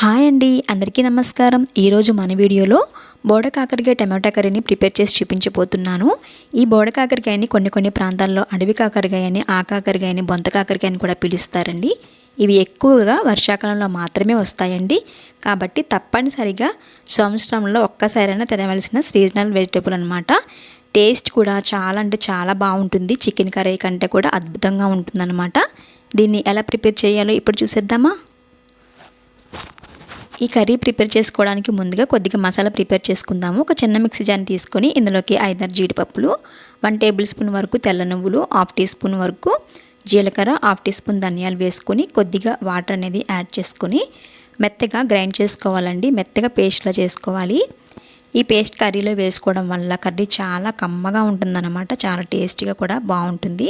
Hi అండి అందరికీ నమస్కారం. ఈరోజు మన వీడియోలో బోడ కాకరకాయ టమాటా కర్రీని ప్రిపేర్ చేసి చూపించబోతున్నాను. ఈ బోడ కాకరకాయని కొన్ని కొన్ని ప్రాంతాల్లో అడవి కాకరకాయని ఆ కాకరకాయని బొంత కాకరకాయని కూడా పిలుస్తారండి. ఇవి ఎక్కువగా వర్షాకాలంలో మాత్రమే వస్తాయండి. కాబట్టి తప్పనిసరిగా సంవత్సరంలో ఒక్కసారైనా తినవలసిన సీజనల్ వెజిటేబుల్ అనమాట టేస్ట్ కూడా చాలా అంటే చాలా బాగుంటుంది. చికెన్ కర్రీ కంటే కూడా అద్భుతంగా ఉంటుందన్నమాట. దీన్ని ఎలా ప్రిపేర్ చేయాలో ఇప్పుడు చూసేద్దామా? ఈ కర్రీ ప్రిపేర్ చేసుకోవడానికి ముందుగా కొద్దిగా మసాలా ప్రిపేర్ చేసుకుందాము. ఒక చిన్న మిక్సీ జాన్ తీసుకొని ఇందులోకి ఐదారు జీడిపప్పులు వన్ టేబుల్ స్పూన్ వరకు తెల్ల నువ్వులు హాఫ్ టీ స్పూన్ వరకు జీలకర్ర హాఫ్ టీ స్పూన్ ధనియాలు వేసుకొని కొద్దిగా వాటర్ అనేది యాడ్ చేసుకొని మెత్తగా గ్రైండ్ చేసుకోవాలండి. మెత్తగా పేస్ట్లా చేసుకోవాలి. ఈ పేస్ట్ కర్రీలో వేసుకోవడం వల్ల కర్రీ చాలా కమ్మగా ఉంటుందన్నమాట. చాలా టేస్టీగా కూడా బాగుంటుంది.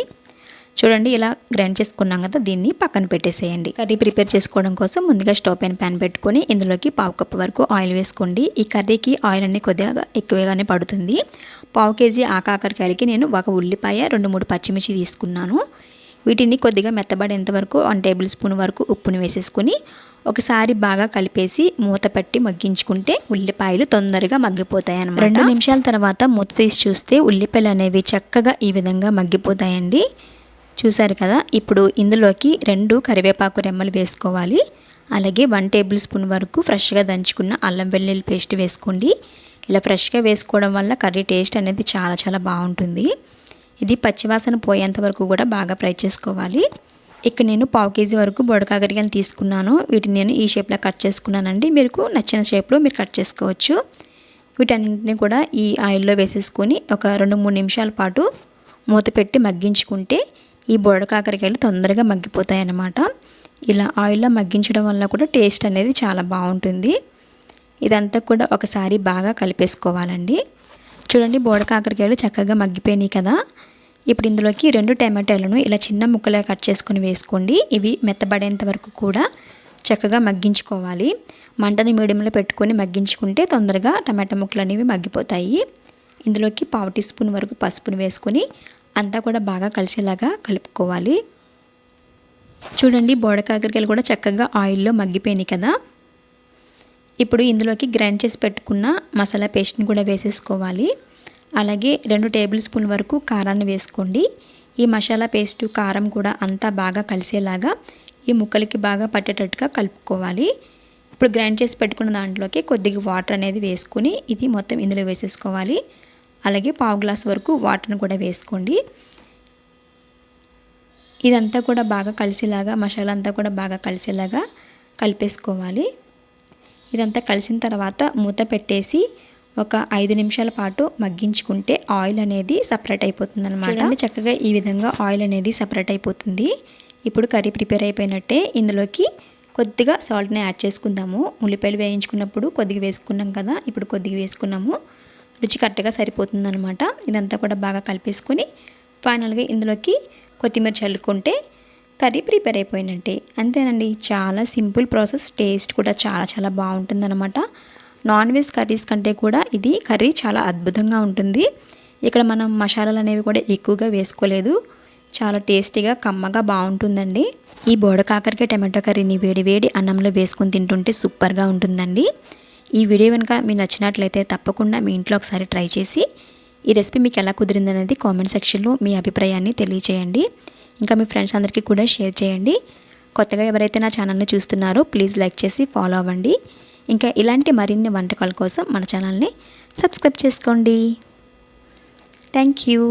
చూడండి ఇలా గ్రైండ్ చేసుకున్నాం కదా దీన్ని పక్కన పెట్టేసేయండి. కర్రీ ప్రిపేర్ చేసుకోవడం కోసం ముందుగా స్టవ్ పైన ప్యాన్ పెట్టుకొని ఇందులోకి పావు కప్పు వరకు ఆయిల్ వేసుకోండి. ఈ కర్రీకి ఆయిల్ అన్ని కొద్దిగా ఎక్కువగానే పడుతుంది. పావు కేజీ ఆకాకరకాయలకి నేను ఒక ఉల్లిపాయ రెండు మూడు పచ్చిమిర్చి తీసుకున్నాను. వీటిని కొద్దిగా మెత్తబడేంత వరకు వన్ టేబుల్ స్పూన్ వరకు ఉప్పుని వేసేసుకుని ఒకసారి బాగా కలిపేసి మూత పెట్టి మగ్గించుకుంటే ఉల్లిపాయలు తొందరగా మగ్గిపోతాయి అన్నమాట. రెండు నిమిషాల తర్వాత మూత తీసి చూస్తే ఉల్లిపాయలు అనేవి చక్కగా ఈ విధంగా మగ్గిపోతాయండి. చూశారు కదా ఇప్పుడు ఇందులోకి రెండు కరివేపాకు రెమ్మలు వేసుకోవాలి. అలాగే వన్ టేబుల్ స్పూన్ వరకు ఫ్రెష్గా దంచుకున్న అల్లం వెల్లుల్లి పేస్ట్ వేసుకోండి. ఇలా ఫ్రెష్గా వేసుకోవడం వల్ల కర్రీ టేస్ట్ అనేది చాలా చాలా బాగుంటుంది. ఇది పచ్చివాసన పోయేంత వరకు కూడా బాగా ఫ్రై చేసుకోవాలి. ఇక్కడ నేను పావు కేజీ వరకు బొడకాగరికలు తీసుకున్నాను. వీటిని నేను ఈ షేప్లో కట్ చేసుకున్నానండి. మీకు నచ్చిన షేప్లో మీరు కట్ చేసుకోవచ్చు. వీటన్నింటినీ కూడా ఈ ఆయిల్లో వేసేసుకొని ఒక రెండు మూడు నిమిషాల పాటు మూత పెట్టి మగ్గించుకుంటే ఈ బోడ కాకరకాయలు తొందరగా మగ్గిపోతాయి అన్నమాట ఇలా ఆయిల్లో మగ్గించడం వల్ల కూడా టేస్ట్ అనేది చాలా బాగుంటుంది. ఇదంతా కూడా ఒకసారి బాగా కలిపేసుకోవాలండి. చూడండి బోడ కాకరకాయలు చక్కగా మగ్గిపోయినాయి కదా. ఇప్పుడు ఇందులోకి రెండు టమాటాలను ఇలా చిన్న ముక్కలుగా కట్ చేసుకొని వేసుకోండి. ఇవి మెత్తబడేంత వరకు కూడా చక్కగా మగ్గించుకోవాలి. మంటని మీడియంలో పెట్టుకొని మగ్గించుకుంటే తొందరగా టమాటా ముక్కలు అనేవి మగ్గిపోతాయి. ఇందులోకి పావు టీ స్పూన్ వరకు పసుపును వేసుకొని అంతా కూడా బాగా కలిసేలాగా కలుపుకోవాలి. చూడండి బోడ కాకరకాయలు కూడా చక్కగా ఆయిల్లో మగ్గిపోయినాయి కదా. ఇప్పుడు ఇందులోకి గ్రైండ్ చేసి పెట్టుకున్న మసాలా పేస్ట్ని కూడా వేసేసుకోవాలి. అలాగే రెండు టేబుల్ స్పూన్ వరకు కారాన్ని వేసుకోండి. ఈ మసాలా పేస్ట్ కారం కూడా అంతా బాగా కలిసేలాగా ఈ ముక్కలకి బాగా పట్టేటట్టుగా కలుపుకోవాలి. ఇప్పుడు గ్రైండ్ చేసి పెట్టుకున్న దాంట్లోకి కొద్దిగా వాటర్ అనేది వేసుకుని ఇది మొత్తం ఇందులో వేసేసుకోవాలి. అలాగే పావు గ్లాస్ వరకు వాటర్ని కూడా వేసుకోండి. ఇదంతా కూడా బాగా కలిసేలాగా మసాలా అంతా కూడా బాగా కలిసేలాగా కలిపేసుకోవాలి. ఇదంతా కలిసిన తర్వాత మూత పెట్టేసి ఒక ఐదు నిమిషాల పాటు మగ్గించుకుంటే ఆయిల్ అనేది సపరేట్ అయిపోతుంది అనమాట చక్కగా ఈ విధంగా ఆయిల్ అనేది సపరేట్ అయిపోతుంది. ఇప్పుడు కర్రీ ప్రిపేర్ అయిపోయినట్టే ఇందులోకి కొద్దిగా సాల్ట్ని యాడ్ చేసుకుందాము. ఉల్లిపాయలు వేయించుకున్నప్పుడు కొద్దిగా వేసుకున్నాం కదా ఇప్పుడు కొద్దిగా వేసుకున్నాము. రుచి కరెక్ట్గా సరిపోతుందనమాట ఇదంతా కూడా బాగా కలిపేసుకొని ఫైనల్గా ఇందులోకి కొత్తిమీర చల్లుకుంటే కర్రీ ప్రిపేర్ అయిపోయినట్టే. అంతేనండి చాలా సింపుల్ ప్రాసెస్ టేస్ట్ కూడా చాలా చాలా బాగుంటుందన్నమాట. నాన్ వెజ్ కర్రీస్ కంటే కూడా ఇది కర్రీ చాలా అద్భుతంగా ఉంటుంది. ఇక్కడ మనం మసాలాలు అనేవి కూడా ఎక్కువగా వేసుకోలేదు. చాలా టేస్టీగా కమ్మగా బాగుంటుందండి. ఈ బోడ కాకరకాయ టమాటో కర్రీని వేడి వేడి అన్నంలో వేసుకొని తింటుంటే సూపర్గా ఉంటుందండి. ఈ వీడియో కనుక మీకు నచ్చినట్లయితే తప్పకుండా మీ ఇంట్లో ఒకసారి ట్రై చేసి ఈ రెసిపీ మీకు ఎలా కుదిరిందనేది కామెంట్ సెక్షన్లో మీ అభిప్రాయాన్ని తెలియచేయండి. ఇంకా మీ ఫ్రెండ్స్ అందరికీ కూడా షేర్ చేయండి. కొత్తగా ఎవరైతే నా ఛానల్ని చూస్తున్నారో ప్లీజ్ లైక్ చేసి ఫాలో అవ్వండి. ఇంకా ఇలాంటి మరిన్ని వంటకాల కోసం మన ఛానల్ని సబ్స్క్రైబ్ చేసుకోండి. Thank you.